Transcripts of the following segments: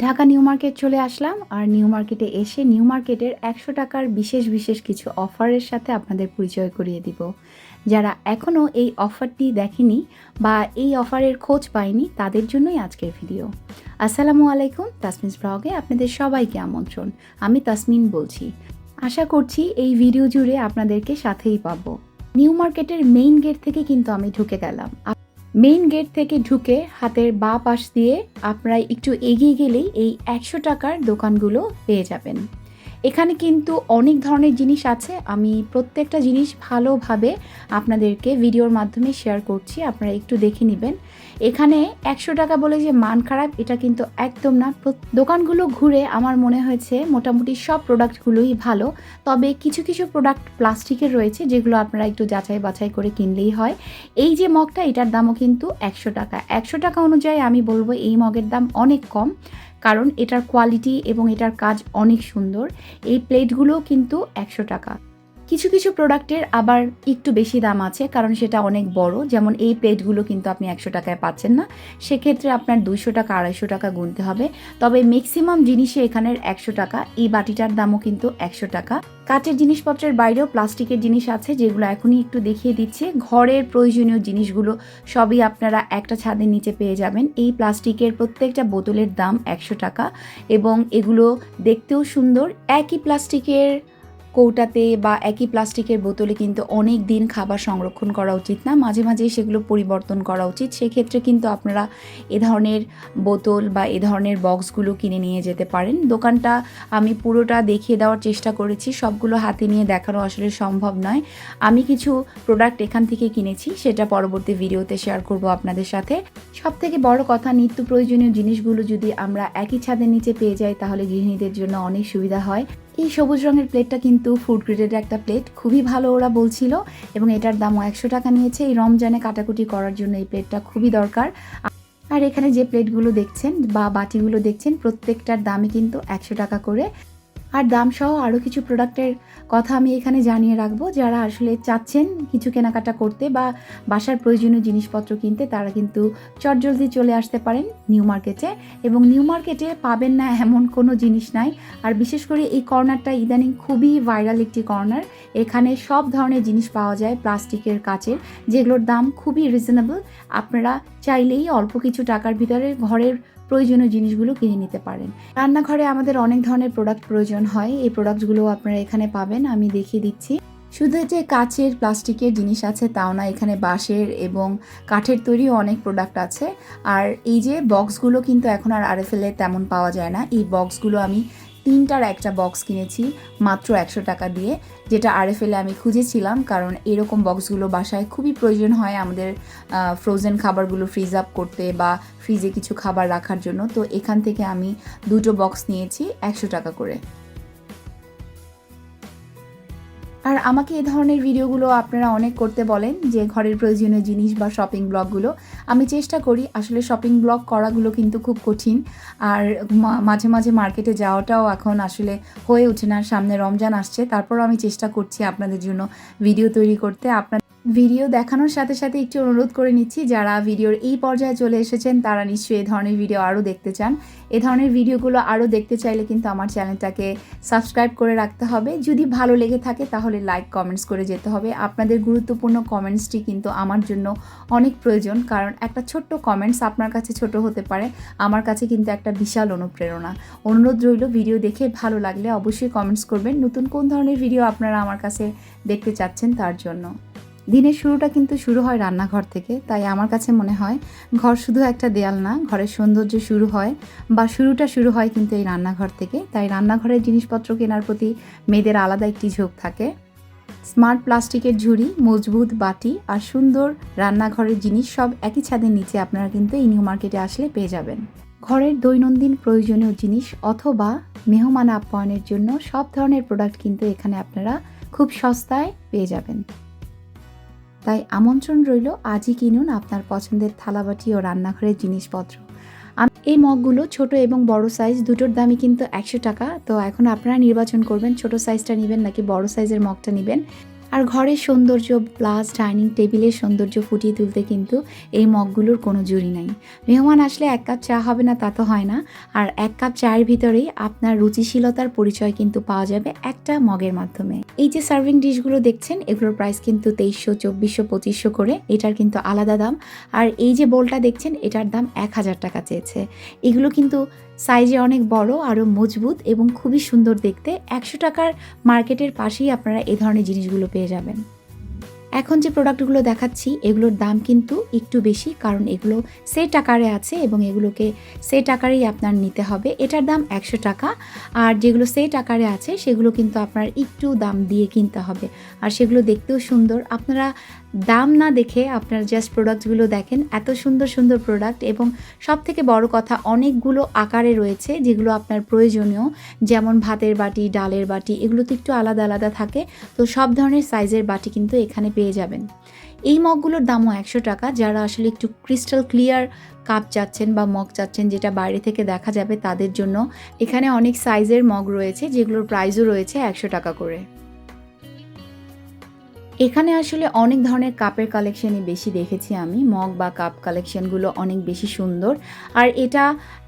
Dhaka new market চলে আসলাম আর new মার্কেটে এসে নিউ মার্কেটের একশো টাকার বিশেষ বিশেষ কিছু অফারের সাথে আপনাদের পরিচয় করিয়ে দিব। যারা এখনও এই অফারটি দেখেনি বা এই অফারের খোঁজ পায়নি, তাদের জন্যই আজকের ভিডিও। আসসালামু আলাইকুম, তাসমিন ব্লগে আপনাদের সবাইকে আমন্ত্রণ। আমি তাসমিন বলছি। আশা করছি এই ভিডিও জুড়ে আপনাদেরকে সাথেই পাবো। নিউ মার্কেটের মেইন গেট থেকে কিন্তু আমি ঢুকে গেলাম। মেইন গেট থেকে ঢুকে হাতের বা পাশ দিয়ে আপনারা একটু এগিয়ে গেলেই এই একশো টাকার দোকানগুলো পেয়ে যাবেন। এখানে কিন্তু অনেক ধরনের জিনিস আছে। আমি প্রত্যেকটা জিনিস ভালোভাবে আপনাদেরকে ভিডিওর মাধ্যমে শেয়ার করছি। আপনারা একটু দেখে নেবেন। এখানে একশো টাকা বলে যে মান খারাপ, এটা কিন্তু একদম না। দোকানগুলো ঘুরে আমার মনে হয়েছে মোটামুটি সব প্রোডাক্টগুলোই ভালো। তবে কিছু কিছু প্রোডাক্ট প্লাস্টিকের রয়েছে, যেগুলো আপনারা একটু যাচাই বাছাই করে কিনলেই হয়। এই যে মগটা, এটার দামও কিন্তু একশো টাকা। একশো টাকা অনুযায়ী আমি বলব এই মগের দাম অনেক কম, কারণ এটার কোয়ালিটি এবং এটার কাজ অনেক সুন্দর। এই প্লেটগুলোও কিন্তু একশো টাকা। কিছু কিছু প্রোডাক্টের আবার একটু বেশি দাম আছে, কারণ সেটা অনেক বড়। যেমন এই প্লেটগুলো কিন্তু আপনি একশো টাকায় পাচ্ছেন না। সেক্ষেত্রে আপনার দুশো টাকা, আড়াইশো টাকা গুনতে হবে। তবে ম্যাক্সিমাম জিনিসে এখানের একশো টাকা, এই বাটিটার দামও কিন্তু একশো টাকা। কাঠের জিনিসপত্রের বাইরেও প্লাস্টিকের জিনিস আছে, যেগুলো এখনই একটু দেখিয়ে দিচ্ছে। ঘরের প্রয়োজনীয় জিনিসগুলো সবই আপনারা একটা ছাদের নিচে পেয়ে যাবেন। এই প্লাস্টিকের প্রত্যেকটা বোতলের দাম একশো টাকা এবং এগুলো দেখতেও সুন্দর। একই প্লাস্টিকের কৌটাতে বা একই প্লাস্টিকের বোতলে কিন্তু অনেক দিন খাবার সংরক্ষণ করা উচিত না। মাঝে মাঝে সেগুলো পরিবর্তন করা উচিত। সেক্ষেত্রে কিন্তু আপনারা এ ধরনের বোতল বা এ ধরনের বক্সগুলো কিনে নিয়ে যেতে পারেন। দোকানটা আমি পুরোটা দেখিয়ে দেওয়ার চেষ্টা করেছি। সবগুলো হাতে নিয়ে দেখানো আসলে সম্ভব নয়। আমি কিছু প্রোডাক্ট এখান থেকে কিনেছি, সেটা পরবর্তী ভিডিওতে শেয়ার করব আপনাদের সাথে। সব থেকে বড় কথা, নিত্য প্রয়োজনীয় জিনিসগুলো যদি আমরা একই ছাদের নিচে পেয়ে যাই, তাহলে গৃহিণীদের জন্য অনেক সুবিধা হয়। এই সবুজ রঙের প্লেটটা কিন্তু ফুড গ্রেডের একটা প্লেট খুবই ভালো ওরা বলছিল এবং এটার দামও একশো টাকা নিয়েছে। এই রমজানে কাটাকুটি করার জন্য এই প্লেটটা খুবই দরকার। আর এখানে যে প্লেটগুলো দেখছেন বা বাটিগুলো দেখছেন, প্রত্যেকটার দামই কিন্তু একশো টাকা করে। আর দাম সহ আরও কিছু প্রোডাক্টের কথা আমি এখানে জানিয়ে রাখব। যারা আসলে চাচ্ছেন কিছু কেনাকাটা করতে বা বাসার প্রয়োজনীয় জিনিসপত্র কিনতে, তারা কিন্তু চটজলদি চলে আসতে পারেন নিউ মার্কেটে। এবং নিউ মার্কেটে পাবেন না এমন কোনো জিনিস নাই। আর বিশেষ করে এই কর্নারটা ইদানিং খুবই ভাইরাল একটি কর্নার। এখানে সব ধরনের জিনিস পাওয়া যায় প্লাস্টিকের কাচের, যেগুলোর দাম খুবই রিজনেবল। আপনারা চাইলেই অল্প কিছু টাকার ভিতরে ঘরের প্রয়োজনীয় জিনিসগুলো কিনে নিতে পারেন। রান্নাঘরে আমাদের অনেক ধরনের প্রোডাক্ট প্রয়োজন হয়। এই প্রোডাক্টগুলো আপনারা এখানে পাবেন। আমি দেখিয়ে দিচ্ছি। শুধু যে কাচের প্লাস্টিকের জিনিস আছে তাও না, এখানে বাঁশের এবং কাঠের তৈরি অনেক প্রোডাক্ট আছে। আর এই যে বক্সগুলো কিন্তু এখন আর আরএফএলে তেমন পাওয়া যায় না। এই বক্সগুলো আমি তিনটার একটা বক্স কিনেছি, মাত্র একশো টাকা দিয়ে, যেটা আরএফএলে আমি খুঁজেছিলাম, কারণ এরকম বক্সগুলো বাসায় খুবই প্রয়োজন হয় আমাদের ফ্রোজেন খাবারগুলো ফ্রিজ আপ করতে বা ফ্রিজে কিছু খাবার রাখার জন্য। তো এখান থেকে আমি দুটো বক্স নিয়েছি, একশো টাকা করে। আর আমাকে এ ধরনের ভিডিওগুলো আপনারা অনেক করতে বলেন যে ঘরের প্রয়োজনীয় জিনিস বা শপিং ব্লগগুলো। আমি চেষ্টা করি আসলে শপিং ব্লগ করাগুলো কিন্তু খুব কঠিন। আর মাঝে মাঝে মার্কেটে যাওয়াটাও এখন আসলে হয়ে ওঠে না। সামনে রমজান আসছে, তারপরও আমি চেষ্টা করছি আপনাদের জন্য ভিডিও তৈরি করতে। আপনার ভিডিও দেখানোর সাথে সাথে একটু অনুরোধ করে নিচ্ছি, যারা ভিডিওর এই পর্যায়ে চলে এসেছেন, তারা নিশ্চয়ই এ ধরনের ভিডিও আরও দেখতে চান। এ ধরনের ভিডিওগুলো আরও দেখতে চাইলে কিন্তু আমার চ্যানেলটাকে সাবস্ক্রাইব করে রাখতে হবে। যদি ভালো লেগে থাকে তাহলে লাইক কমেন্টস করে যেতে হবে। আপনাদের গুরুত্বপূর্ণ কমেন্টসটি কিন্তু আমার জন্য অনেক প্রয়োজন, কারণ একটা ছোট্ট কমেন্টস আপনার কাছে ছোট হতে পারে, আমার কাছে কিন্তু একটা বিশাল অনুপ্রেরণা। অনুরোধ রইল ভিডিও দেখে ভালো লাগলে অবশ্যই কমেন্টস করবেন। নতুন কোন ধরনের ভিডিও আপনারা আমার কাছে দেখতে চাচ্ছেন তার জন্য। দিনের শুরুটা কিন্তু শুরু হয় রান্নাঘর থেকে, তাই আমার কাছে মনে হয় ঘর শুধু একটা দেয়াল না, ঘরের সৌন্দর্য শুরু হয় বা শুরুটা শুরু হয় কিন্তু এই রান্নাঘর থেকে। তাই রান্নাঘরের জিনিসপত্র কেনার প্রতি মেয়েদের আলাদা একটি ঝোঁক থাকে। স্মার্ট প্লাস্টিকের ঝুড়ি, মজবুত বাটি আর সুন্দর রান্নাঘরের জিনিস সব একই ছাদের নিচে আপনারা কিন্তু এই নিউ মার্কেটে আসলে পেয়ে যাবেন। ঘরের দৈনন্দিন প্রয়োজনীয় জিনিস অথবা মেহমান আপ্যায়নের জন্য সব ধরনের প্রোডাক্ট কিন্তু এখানে আপনারা খুব সস্তায় পেয়ে যাবেন। তাই আমন্ত্রণ রইল আজই কিনুন আপনার পছন্দের থালাবাটি ও রান্নাঘরের জিনিসপত্র। এই মগগুলো ছোট এবং বড় সাইজ, দুটোর দামই কিন্তু একশো টাকা। তো এখন আপনারা নির্বাচন করবেন, ছোট সাইজটা নেবেন নাকি বড় সাইজের মগটা নেবেন। আর ঘরের সৌন্দর্য প্লাস ডাইনিং টেবিলের সৌন্দর্য ফুটিয়ে তুলতে কিন্তু এই মগগুলোর কোনো জুড়ি নাই। মেহমান আসলে এক কাপ চা হবে না তা তো হয় না। আর এক কাপ চায়ের ভিতরেই আপনার রুচিশীলতার পরিচয় কিন্তু পাওয়া যাবে একটা মগের মাধ্যমে। এই যে সার্ভিং ডিশগুলো দেখছেন, এগুলোর প্রাইস কিন্তু তেইশশো, চব্বিশশো, পঁচিশশো করে। এটার কিন্তু আলাদা দাম। আর এই যে বোলটা দেখছেন, এটার দাম এক হাজার টাকা চেয়েছে। এগুলো কিন্তু সাইজে অনেক বড় আরও মজবুত এবং খুবই সুন্দর দেখতে। একশো টাকার মার্কেটের পাশেই আপনারা এ ধরনের জিনিসগুলো পেয়ে যাবেন। এখন যে প্রোডাক্টগুলো দেখাচ্ছি, এগুলোর দাম কিন্তু একটু বেশি, কারণ এগুলো সেট আকারে আছে এবং এগুলোকে সেট আকারেই আপনার নিতে হবে। এটার দাম একশো টাকা, আর যেগুলো সেট আকারে আছে, সেগুলো কিন্তু আপনার একটু দাম দিয়ে কিনতে হবে। আর সেগুলো দেখতেও সুন্দর। আপনারা দাম না দেখে আপনারা জাস্ট প্রোডাক্টগুলো দেখেন, এত সুন্দর সুন্দর প্রোডাক্ট এবং সব থেকে বড় কথা, অনেকগুলো আকারে রয়েছে যেগুলো আপনার প্রয়োজনীয়। যেমন ভাতের বাটি, ডালের বাটি, এগুলো তো একটু আলাদা আলাদা থাকে। তো সব ধরনের সাইজের বাটি কিন্তু এখানে পেয়ে যাবেন। এই মগগুলোর দামও একশো টাকা, যারা আসলে একটু ক্রিস্টাল ক্লিয়ার কাপ চাচ্ছেন বা মগ চাচ্ছেন যেটা বাইরে থেকে দেখা যাবে তাদের জন্য, এখানে অনেক সাইজের মগ রয়েছে, যেগুলোর প্রাইসও রয়েছে একশো টাকা করে। এখানে আসলে অনেক ধরনের কাপের কালেকশনই বেশি দেখেছি আমি, মগ বা কাপ কালেকশনগুলো অনেক বেশি সুন্দর। আর এটা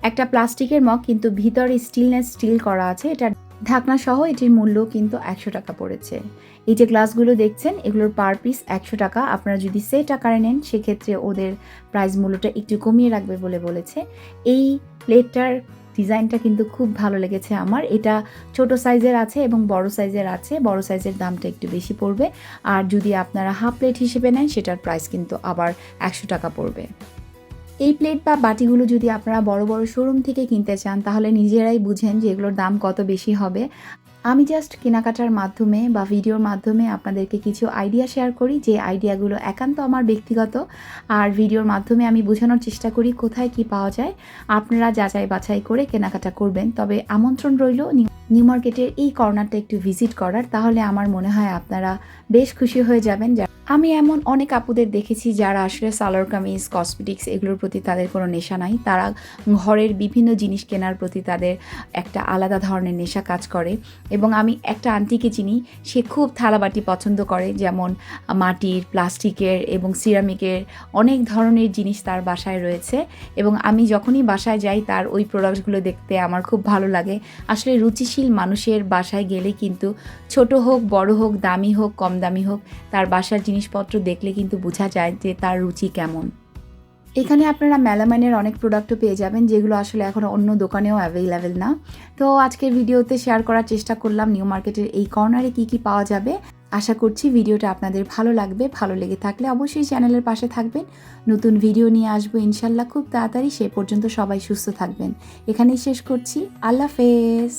একটা প্লাস্টিকের মগ, কিন্তু ভিতরে স্টিলনেস স্টিল করা আছে, এটা ঢাকনা সহ এটির মূল্য কিন্তু একশো টাকা পড়েছে। এই যে গ্লাসগুলো দেখছেন, এগুলোর পার পিস একশো টাকা। আপনারা যদি সেট আকারে নেন, সেক্ষেত্রে ওদের প্রাইস মূল্যটা একটু কমিয়ে রাখবে বলে বলেছে। এই প্লেটটার ডিজাইনটা কিন্তু খুব ভালো লেগেছে আমার। এটা ছোট সাইজের আছে এবং বড় সাইজের আছে। বড় সাইজের দামটা একটু বেশি পড়বে। আর যদি আপনারা হাফ প্লেট হিসেবে নেন, সেটার প্রাইস কিন্তু আবার একশো টাকা পড়বে। এই প্লেট বা বাটিগুলো যদি আপনারা বড় বড় শোরুম থেকে কিনতে চান, তাহলে নিজেরাই বুঝেন যে এগুলোর দাম কত বেশি হবে। আমি জাস্ট কেনাকাটার মাধ্যমে বা ভিডিওর মাধ্যমে আপনাদেরকে কিছু আইডিয়া শেয়ার করি, যে আইডিয়াগুলো একান্ত আমার ব্যক্তিগত। আর ভিডিওর মাধ্যমে আমি বোঝানোর চেষ্টা করি কোথায় কি পাওয়া যায়। আপনারা যাচাই বাছাই করে কেনাকাটা করবেন। তবে আমন্ত্রণ রইল নিউ মার্কেটের এই কর্নারটা একটু ভিজিট করার, তাহলে আমার মনে হয় আপনারা বেশ খুশি হয়ে যাবেন। যা- আমি এমন অনেক আপুদের দেখেছি যারা আসলে সালোয়ার কামিজ কসমেটিক্স এগুলোর প্রতি তাদের কোনো নেশা নাই। তারা ঘরের বিভিন্ন জিনিস কেনার প্রতি তাদের একটা আলাদা ধরনের নেশা কাজ করে। এবং আমি একটা আন্টিকে চিনি, সে খুব থালাবাটি পছন্দ করে, যেমন মাটির, প্লাস্টিকের এবং সিরামিকের অনেক ধরনের জিনিস তার বাসায় রয়েছে। এবং আমি যখনই বাসায় যাই, তার ওই প্রোডাক্টগুলো দেখতে আমার খুব ভালো লাগে। আসলে রুচিশীল মানুষের বাসায় গেলে কিন্তু ছোট হোক, বড় হোক, দামি হোক, কম দামি হোক, তার বাসার জিনিসপত্র দেখলে কিন্তু বোঝা যায় যে তার রুচি কেমন। এখানে আপনারা মেলামাইনের অনেক প্রোডাক্টও পেয়ে যাবেন, যেগুলো আসলে এখন অন্য দোকানেও অ্যাভেলেবেল না। তো আজকের ভিডিওতে শেয়ার করার চেষ্টা করলাম নিউ মার্কেটের এই কর্নারে কি কি পাওয়া যাবে। আশা করছি ভিডিওটা আপনাদের ভালো লাগবে, ভালো লেগে থাকলে অবশ্যই চ্যানেলের পাশে থাকবেন। নতুন ভিডিও নিয়ে আসব ইনশাল্লাহ খুব তাড়াতাড়ি, সে পর্যন্ত সবাই সুস্থ থাকবেন। এখানেই শেষ করছি, আল্লাহ হাফেজ।